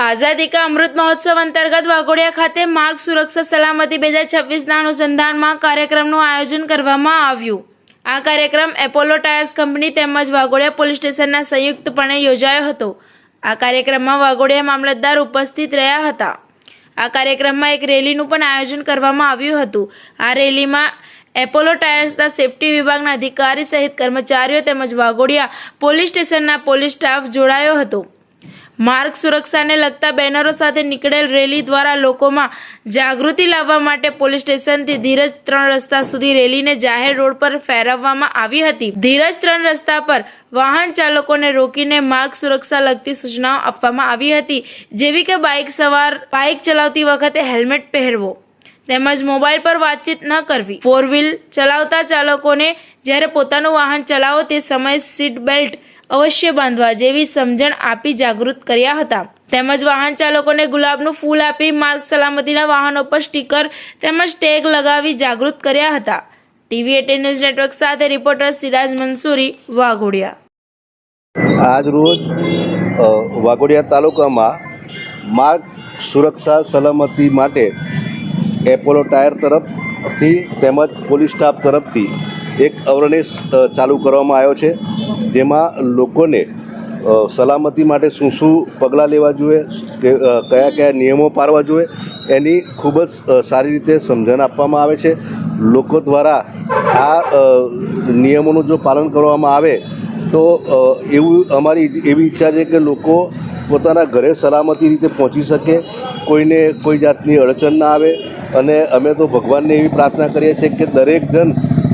આઝાદી કા અમૃત મહોત્સવ અંતર્ગત વાઘોડિયા ખાતે માર્ગ સુરક્ષા સલામતી બે હજાર છવ્વીસના અનુસંધાનમાં કાર્યક્રમનું આયોજન કરવામાં આવ્યું. આ કાર્યક્રમ એપોલો ટાયર્સ કંપની તેમજ વાઘોડિયા પોલીસ સ્ટેશનના સંયુક્તપણે યોજાયો હતો. આ કાર્યક્રમમાં વાઘોડિયા મામલતદાર ઉપસ્થિત રહ્યા હતા. આ કાર્યક્રમમાં એક રેલીનું પણ આયોજન કરવામાં આવ્યું હતું. આ રેલીમાં એપોલો ટાયર્સના સેફટી વિભાગના અધિકારી સહિત કર્મચારીઓ તેમજ વાઘોડિયા પોલીસ સ્ટેશનના પોલીસ સ્ટાફ જોડાયો હતો. માર્ગ સુરક્ષાને લગતા બેનરો સાથે નીકળેલ રેલી દ્વારા લોકોમાં જાગૃતિ લાવવા માટે પોલીસ સ્ટેશનથી ધીરજ ત્રણ રસ્તા સુધી રેલીને જાહેર રોડ પર ફેરવવામાં આવી હતી. ધીરજ ત્રણ રસ્તા પર વાહન ચાલકોને રોકીને માર્ગ સુરક્ષા લગતી સૂચનાઓ આપવામાં આવી હતી. જેવી કે બાઇક સવાર, બાઇક ચલાવતી વખતે હેલ્મેટ પહેરવો, તેમજ મોબાઈલ પર વાતચીત ન કરવી. ફોર વ્હીલ ચલાવતા ચાલકોને જ્યારે પોતાનું વાહન ચલાવો તે સમયે સીટ બેલ્ટ અવશ્ય બાંધવા જેવી સમજણ આપી જાગૃત કર્યા હતા. તેમજ વાહન ચાલકોને ગુલાબનું ફૂલ આપી માર્ગ સલામતીના વાહનો પર સ્ટીકર તેમજ ટેગ લગાવી જાગૃત કર્યા હતા. ટીવી એટીન ન્યૂઝ નેટવર્ક સાથે રિપોર્ટર સિરાજ મંસૂરી, વાઘોડિયા. આજ રોજ વાઘોડિયા તાલુકામાં માર્ગ સુરક્ષા સલામતી માટે એપોલો ટાયર તરફથી તેમજ પોલીસ સ્ટાફ તરફથી એક અવેરનેસ ચાલુ કરવામાં આવ્યો છે. જેમાં લોકોને સલામતી માટે શું શું પગલાં લેવા જોઈએ, કે કયા કયા નિયમો પાળવા જોઈએ, એની ખૂબ જ સારી રીતે સમજણ આપવામાં આવે છે. લોકો દ્વારા આ નિયમોનું જો પાલન કરવામાં આવે, તો એવું અમારી એવી ઈચ્છા છે કે લોકો પોતાના ઘરે સલામતી રીતે પહોંચી શકે, કોઈને કોઈ જાતની અડચણ ના આવે. અને અમે તો ભગવાનને એવી પ્રાર્થના કરીએ છીએ કે દરેક જણ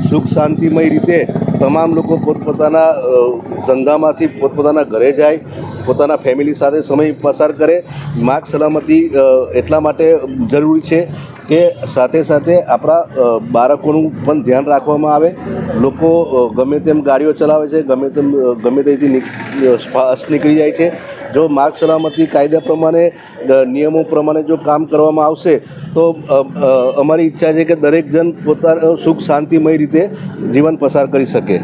સુખ શાંતિમય રીતે તમામ લોકો પોતપોતાના ધંધામાંથી પોતપોતાના ઘરે જાય, પોતાના ફેમિલી સાથે સમય પસાર કરે. માર્ગ સલામતી એટલા માટે જરૂરી છે કે સાથે સાથે આપણા બાળકોનું પણ ધ્યાન રાખવામાં આવે. લોકો ગમે તેમ ગાડીઓ ચલાવે છે, ગમે તેમ ગમે તેથી નીક- નીકળી જાય છે. જો માર્ગ સલામતી કાયદા પ્રમાણે નિયમો પ્રમાણે જો કામ કરવામાં આવશે, તો અમારી ઈચ્છા છે કે દરેક જણ પોતાના સુખ શાંતિમય રીતે જીવન પસાર કરી શકે.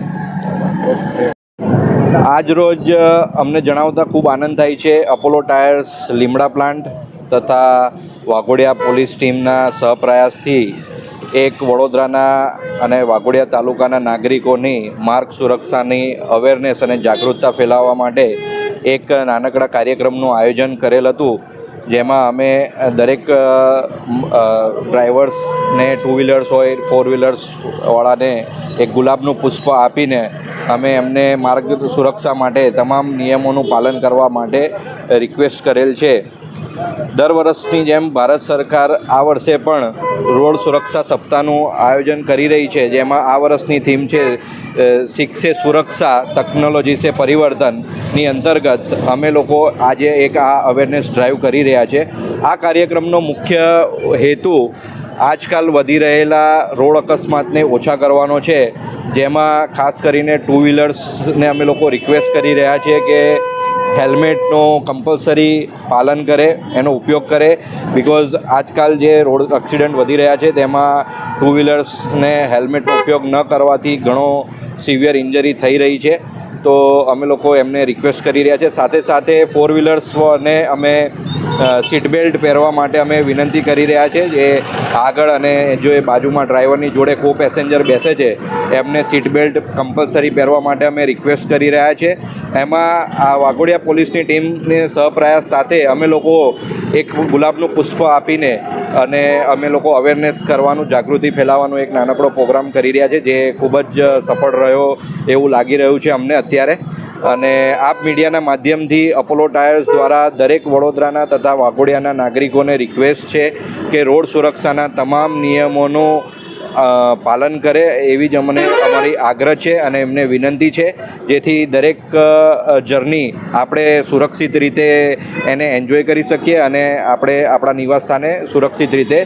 આજ રોજ અમને જણાવતા ખૂબ આનંદ થાય છે. અપોલો ટાયર્સ લીમડા પ્લાન્ટ તથા વાઘોડિયા પોલીસ ટીમના સહપ્રયાસથી એક વડોદરાના અને વાઘોડિયા તાલુકાના નાગરિકોની માર્ગ સુરક્ષાની અવેરનેસ અને જાગૃતતા ફેલાવવા માટે એક નાનકડા કાર્યક્રમનું આયોજન કરેલ હતું, જેમાં અમે દરેક ડ્રાઈવર્સને ટુ વ્હીલર્સ હોય, ફોર વ્હીલર્સ વાળાને એક ગુલાબનું પુષ્પ આપીને અમે એમને માર્ગ સુરક્ષા માટે તમામ નિયમોનું પાલન કરવા માટે રિક્વેસ્ટ કરેલ છે. દર વર્ષની જેમ ભારત સરકાર આ વર્ષે પણ રોડ સુરક્ષા સપ્તાહનું આયોજન કરી રહી છે, જેમાં આ વર્ષની થીમ છે શિક્ષે સુરક્ષા ટેકનોલોજી સે પરિવર્તનની અંતર્ગત અમે લોકો આજે એક આ અવેરનેસ ડ્રાઈવ કરી રહ્યા છે. આ કાર્યક્રમનો મુખ્ય હેતુ આજકાલ વધી રહેલા રોડ અકસ્માતને ઓછા કરવાનો છે. જેમાં ખાસ કરીને ટુ વ્હીલર્સને અમે લોકો રિક્વેસ્ટ કરી રહ્યા છીએ કે હેલ્મેટનું કમ્પલસરી પાલન કરે, એનો ઉપયોગ કરે બિકોઝ આજકાલ જે રોડ એક્સિડન્ટ વધી રહ્યા છે, તેમાં ટુ વ્હીલર્સને હેલ્મેટનો ઉપયોગ ન કરવાથી ઘણો સિવિયર ઇન્જરી થઈ રહી છે. તો અમે લોકો એમને રિક્વેસ્ટ કરી રહ્યા છે. સાથે સાથે ફોર વ્હીલર્સને અમે સીટ બેલ્ટ પહેરવા માટે અમે વિનંતી કરી રહ્યા છે જે આગળ અને જો એ બાજુમાં ડ્રાઈવરની જોડે કો પેસેન્જર બેસે છે, એમને સીટ બેલ્ટ કમ્પલસરી પહેરવા માટે અમે રિક્વેસ્ટ કરી રહ્યા છે. એમાં આ વાઘોડિયા પોલીસની ટીમને સહપ્રયાસ સાથે અમે લોકો એક ગુલાબનું પુષ્પ આપીને અને અમે લોકો અવેરનેસ કરવાનું, જાગૃતિ ફેલાવવાનો એક નાનકડો પ્રોગ્રામ કરી રહ્યા છે, જે ખૂબ જ સફળ રહ્યો એવું લાગી રહ્યું છે અમને અત્યારે. અને આપ મીડિયાના માધ્યમથી અપોલો ટાયર્સ દ્વારા દરેક વડોદરાના તથા વાઘોડિયાના નાગરિકોને રિક્વેસ્ટ છે કે રોડ સુરક્ષાના તમામ નિયમોનું પાલન કરે એવી જ અમને અમારી આગ્રહ છે અને એમને વિનંતી છે, જેથી દરેક જર્ની આપણે સુરક્ષિત રીતે એને એન્જોય કરી શકીએ અને આપણે આપણા નિવાસસ્થાને સુરક્ષિત રીતે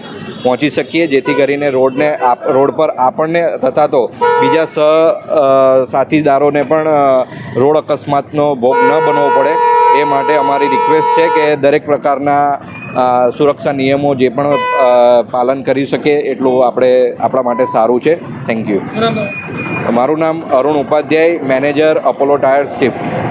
પહોંચી શકીએ, જેથી કરીને રોડને રોડ પર આપણને તથા તો બીજા સહ સાથીદારોને પણ રોડ અકસ્માતનો ભોગ ન બનવો પડે, એ માટે અમારી રિક્વેસ્ટ છે કે દરેક પ્રકારના સુરક્ષા નિયમો જે પણ પાલન કરી શકે એટલું આપણે આપણા માટે સારું છે. થેન્ક યુ મારું નામ Arun Upadhyay manager Apollo tyres shift